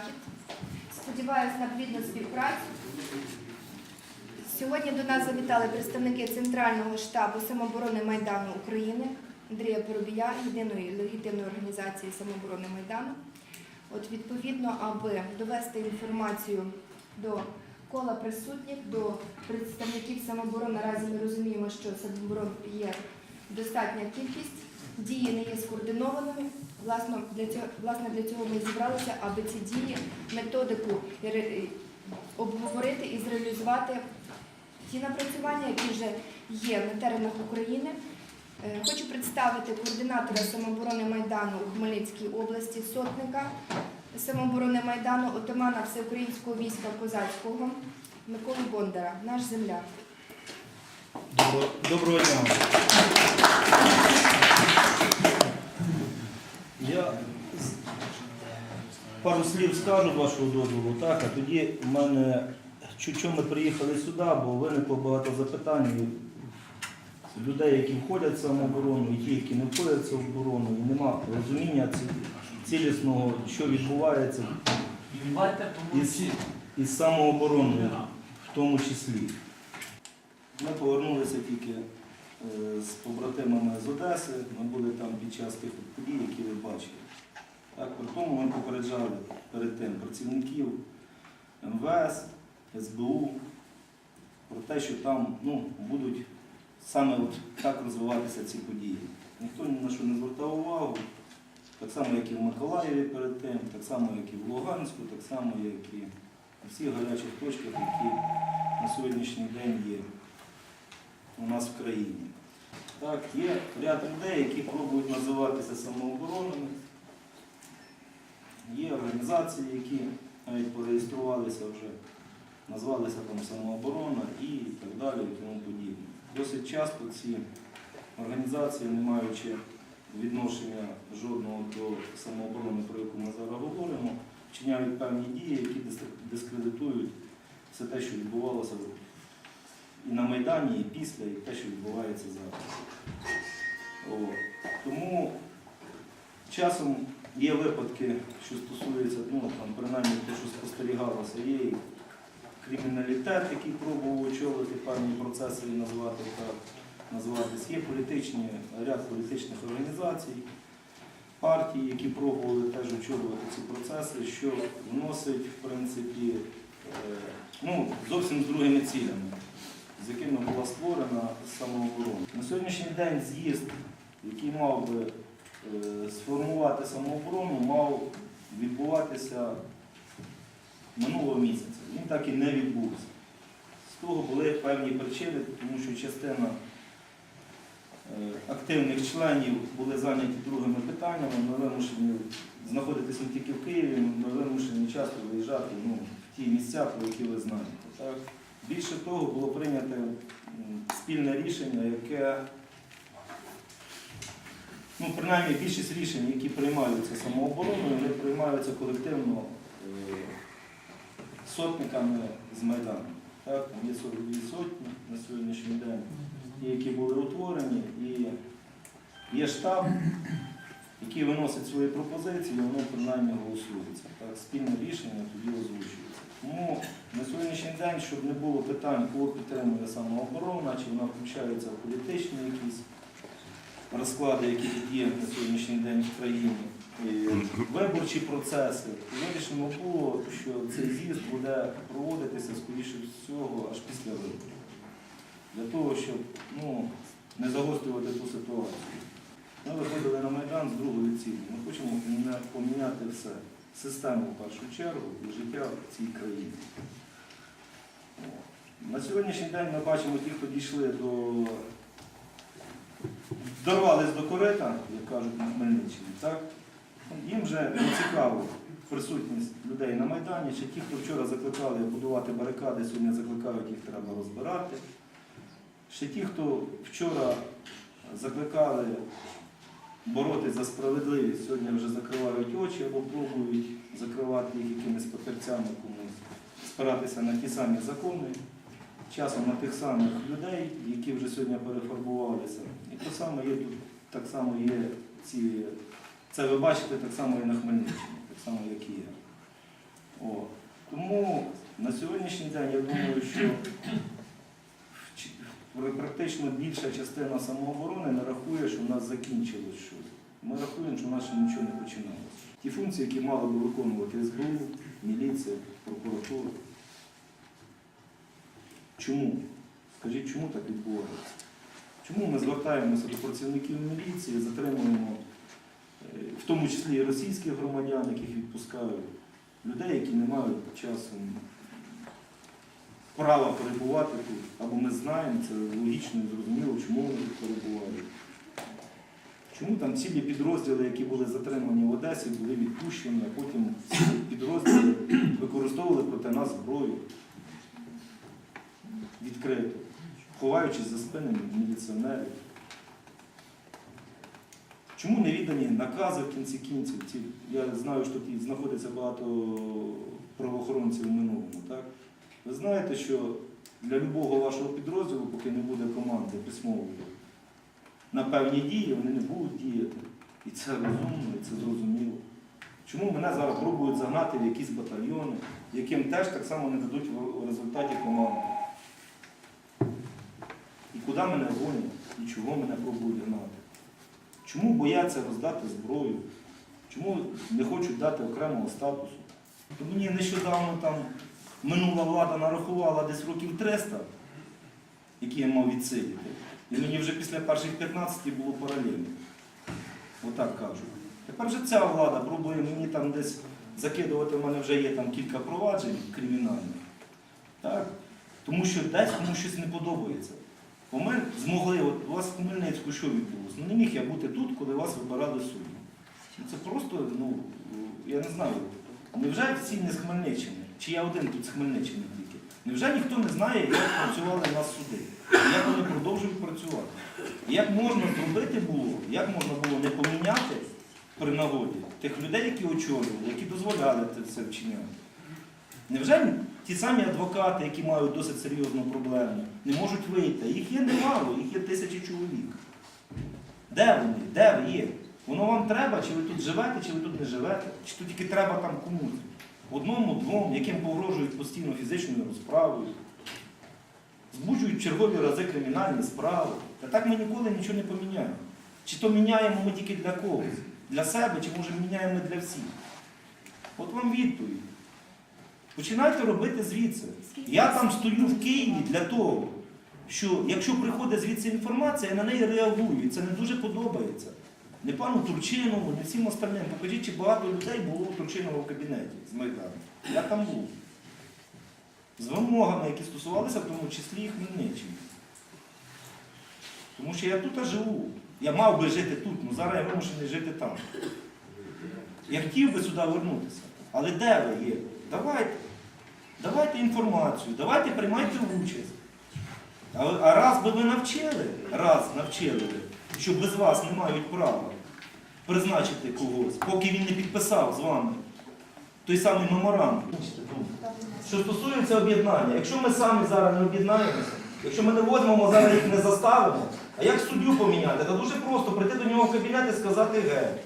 захід. Сподіваюсь на плідну співпрацю. Сьогодні до нас завітали представники Центрального штабу самооборони Майдану України Андрія Поробія, єдиної легітимної організації самооборони Майдану. От відповідно, аби довести інформацію до кола присутніх, до представників самооборони. Наразі ми розуміємо, що самооборон є достатня кількість, дії не є скоординованими. Власне для цього, власне, для цього ми зібралися, аби ці дії, методику обговорити і зреалізувати ті напрацювання, які вже є на теренах України. Е, Хочу представити координатора самооборони Майдану у Хмельницькій області, сотника самооборони Майдану, отамана Всеукраїнського війська Козацького Миколу Бондара, наш земляк. Добро- Доброго дня. Я пару слів скажу вашого дозволу, так, а тоді в мене чому ми приїхали сюди, бо виникло багато запитань людей, які входять в самооборону, і ті, які не входять в самооборону, і нема розуміння цілісного, що відбувається із, із самообороною в тому числі. Ми повернулися тільки з побратимами з Одеси. Ми були там під час тих подій, які ви бачили. Так, при тому ми попереджали перед тим працівників МВС, СБУ про те, що там ну, будуть саме от так розвиватися ці події. Ніхто ні на що не звертав увагу. Так само, як і в Миколаєві перед тим, так само, як і в Луганську, так само, як і на всіх гарячих точках, які на сьогоднішній день є у нас в країні. Так, є ряд людей, які пробують називатися самооборонами. Є організації, які навіть пореєструвалися вже, назвалися там самооборона і так далі, і тому подібне. Досить часто ці організації, не маючи відношення жодного до самооборони, про яку ми зараз говоримо, вчиняють певні дії, які дискредитують все те, що відбувалося і на Майдані, і після, і те, що відбувається зараз. Тому часом є випадки, що стосуються, ну там принаймні те, що спостерігалося, є і криміналітет, який пробував очолити певні процеси і назвати так, назватись. Є політичні, ряд політичних організацій, партій, які пробували теж очолювати ці процеси, що вносить, в принципі, е, ну, зовсім з другими цілями з якими була створена самооборона. На сьогоднішній день з'їзд, який мав би е, сформувати самооборону, мав відбуватися минулого місяця. Він так і не відбувся. З того були певні причини, тому що частина е, активних членів були зайняті другими питаннями, ми вимушені знаходитися не тільки в Києві, ми вимушені часто виїжджати ну, в ті місця, про які ви знаєте. Так? Більше того, було прийнято спільне рішення, яке, ну, принаймні більшість рішень, які приймаються самообороною, вони приймаються колективно е, сотниками з Майдану. Так, там є 42 сотні на сьогоднішній день, ті, які були утворені, і є штаб, який виносить свої пропозиції, і воно принаймні голосується. Так, спільне рішення тоді озвучується. Тому на сьогоднішній день, щоб не було питань, кого підтримує самооборона, чи вона включається в політичні якісь розклади, які є на сьогоднішній день в країні, і виборчі процеси, вирішено було, що цей з'їзд буде проводитися, скоріше всього, аж після виборів. Для того, щоб ну, не загострювати ту ситуацію. Ми виходили на Майдан з другою цілею. Ми хочемо поміняти все. Систему в першу чергу і життя в цій країні. На сьогоднішній день ми бачимо ті, хто дійшли до. дорвались до корита, як кажуть на Хмельниччині, так? Їм вже не цікаво присутність людей на Майдані, чи ті, хто вчора закликали будувати барикади, сьогодні закликають, їх треба розбирати. Ще ті, хто вчора закликали боротися за справедливість, сьогодні вже закривають очі або пробують закривати їх якимись папірцями комусь, спиратися на ті самі закони, часом на тих самих людей, які вже сьогодні перефарбувалися. І то саме є тут, так само є ці Це ви бачите так само і на Хмельниччині, так само, як і я. О. Тому на сьогоднішній день я думаю, що практично більша частина самооборони не рахує, що в нас закінчилось щось. Ми рахуємо, що в нас ще нічого не починалося. Ті функції, які мали би виконувати СБУ, міліція, прокуратура. Чому? Скажіть, чому так відбувається? Чому ми звертаємося до працівників міліції, затримуємо, е, в тому числі і російських громадян, яких відпускають, людей, які не мають часом права перебувати тут, або ми знаємо, це логічно і зрозуміло, чому вони тут перебувають. Чому там цілі підрозділи, які були затримані в Одесі, були відпущені, а потім ці підрозділи використовували проти нас зброю відкрито, ховаючись за спинами міліціонерів. Чому не віддані накази в кінці кінців? Ці, я знаю, що тут знаходиться багато правоохоронців в минулому. Так? Ви знаєте, що для любого вашого підрозділу, поки не буде команди письмової, на певні дії вони не будуть діяти. І це розумно, і це зрозуміло. Чому мене зараз пробують загнати в якісь батальйони, яким теж так само не дадуть в результаті команди? Куди мене гонять, і чого мене пробують гнати? Чому бояться роздати зброю? Чому не хочуть дати окремого статусу? То мені нещодавно там минула влада нарахувала десь років 300, які я мав відсидіти. І мені вже після перших 15 було паралельно. Отак кажуть. Тепер вже ця влада пробує мені там десь закидувати, в мене вже є там кілька проваджень кримінальних. Так? Тому що десь комусь щось не подобається. Бо ми змогли, от у вас в Хмельницьку що відбулося? Ну не міг я бути тут, коли вас вибирали судді. Ну, Це просто, ну, я не знаю, невже всі не з Хмельниччини? Чи я один тут з Хмельниччини тільки? Невже ніхто не знає, як працювали у нас суди? Як вони продовжують працювати? Як можна зробити було, як можна було не поміняти при нагоді тих людей, які очолювали, які дозволяли це все вчиняти? Невже ті самі адвокати, які мають досить серйозну проблему, не можуть вийти? Їх є немало, їх є тисячі чоловік. Де вони? Де ви є? Воно вам треба, чи ви тут живете, чи ви тут не живете, чи тут тільки треба там комусь. Одному, двом, яким погрожують постійно фізичною розправою, збуджують чергові рази кримінальні справи. Та так ми ніколи нічого не поміняємо. Чи то міняємо ми тільки для когось? Для себе, чи може міняємо для всіх? От вам відповідь. Починайте робити звідси. Я там стою в Києві для того, що якщо приходить звідси інформація, я на неї реагую. І це не дуже подобається. Не пану Турчинову, не всім остальним. Покажіть, чи багато людей було у Турчинова в кабінеті з Майдану. Я там був. З вимогами, які стосувалися в тому числі і Хмельниччини. Тому що я тут живу. Я мав би жити тут, але зараз я вимушений жити там. Я хотів би сюди вернутися. Але де ви є? Давайте. Давайте інформацію, давайте приймайте участь. А, раз би ви навчили, раз навчили, що без вас не мають права призначити когось, поки він не підписав з вами той самий меморандум. Що стосується об'єднання, якщо ми самі зараз не об'єднаємося, якщо ми не возьмемо зараз їх не заставимо, а як суддю поміняти? Це дуже просто прийти до нього в кабінет і сказати геть.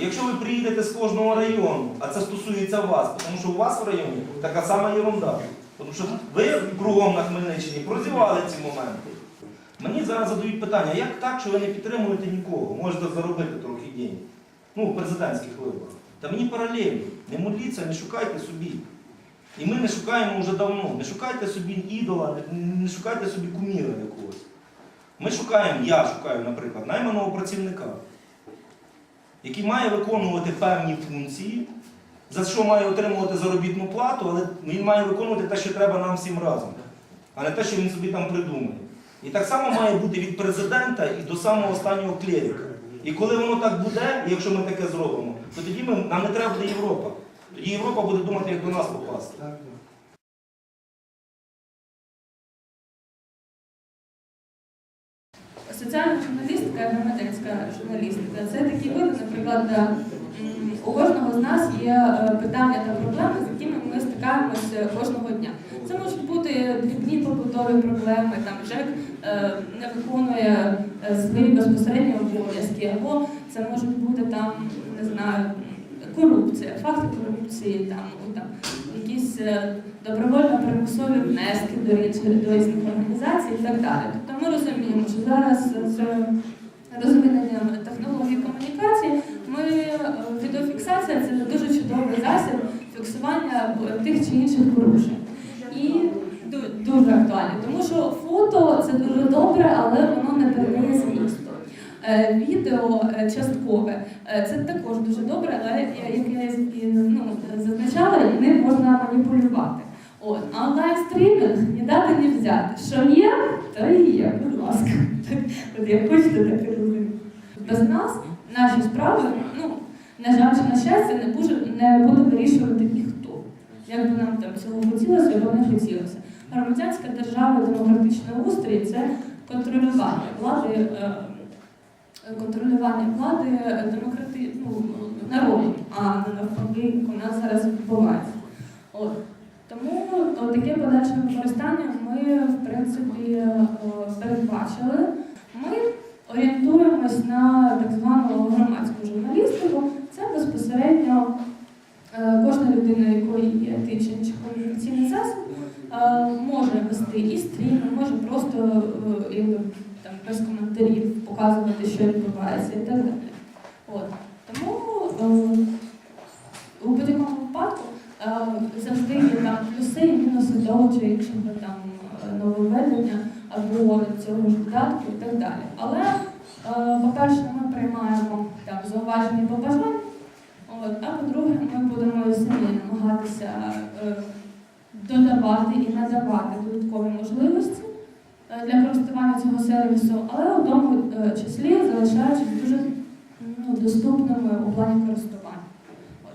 Якщо ви приїдете з кожного району, а це стосується вас, тому що у вас в районі така сама ерунда. Тому що ви кругом на Хмельниччині прозівали ці моменти. Мені зараз задають питання, як так, що ви не підтримуєте нікого, можете заробити трохи день. Ну, в президентських виборах. Та мені паралельно. Не моліться, не шукайте собі. І ми не шукаємо вже давно. Не шукайте собі ідола, не шукайте собі куміра якогось. Ми шукаємо, я шукаю, наприклад, найманого працівника який має виконувати певні функції, за що має отримувати заробітну плату, але він має виконувати те, що треба нам всім разом, а не те, що він собі там придумає. І так само має бути від президента і до самого останнього клерика. І коли воно так буде, якщо ми таке зробимо, то тоді ми, нам не треба буде Європа. Тоді Європа буде думати, як до нас попасти. Соціальна журналістика, громадянська журналістика це такі види, наприклад, де, у кожного з нас є е, питання та проблеми, з якими ми стикаємося кожного дня. Це можуть бути дрібні побутові проблеми, там ЖЕК е, не виконує е, свої безпосередні обов'язки, або це можуть бути там, не знаю, корупція, факти корупції, там, там якісь е, добровольно примусові внески до до різних організацій і так далі. Тобто ми розуміємо, що зараз з розвиненням технологій комунікації ми е, відеофіксація це дуже чудовий засіб фіксування тих чи інших порушень. І дуже актуально, тому що фото це дуже добре, але воно не передає Відео е, часткове е, це також дуже добре, але я- як я ну, зазначала, ним можна маніпулювати. От, а онлайн-стрімінг ні дати, ні взяти. Що є, то і є, будь ласка. От як хочете, так і розумієте. Без нас наші справи, ну, на жаль, чи на щастя, не буде, не буде вирішувати ніхто. Як би нам там цього хотілося або не хотілося. Громадянська держава, демократичний устрій це контролювання влади, е, контролювання влади демократи, ну, народу, а не навпаки, як у нас зараз відбувається. От. Тому от таке подальше використання ми, в принципі, е, передбачили. Ми орієнтуємось на так звану громадську журналістику. Це безпосередньо е, кожна людина, якої є той чи комунікаційний засіб, е, може вести і стріми, може просто е, там, без коментарів показувати, що відбувається і так далі. От. Тому е, у будь-якому випадку е, завжди є там плюси і мінуси того чи іншого там е, або цього додатку і так далі. Але, е, по-перше, ми приймаємо там зауваження побажання. А по-друге, ми будемо самі намагатися е, додавати і надавати додаткові можливості е, для користування цього сервісу, але у тому числі залишаючись дуже ну, доступними у плані користування.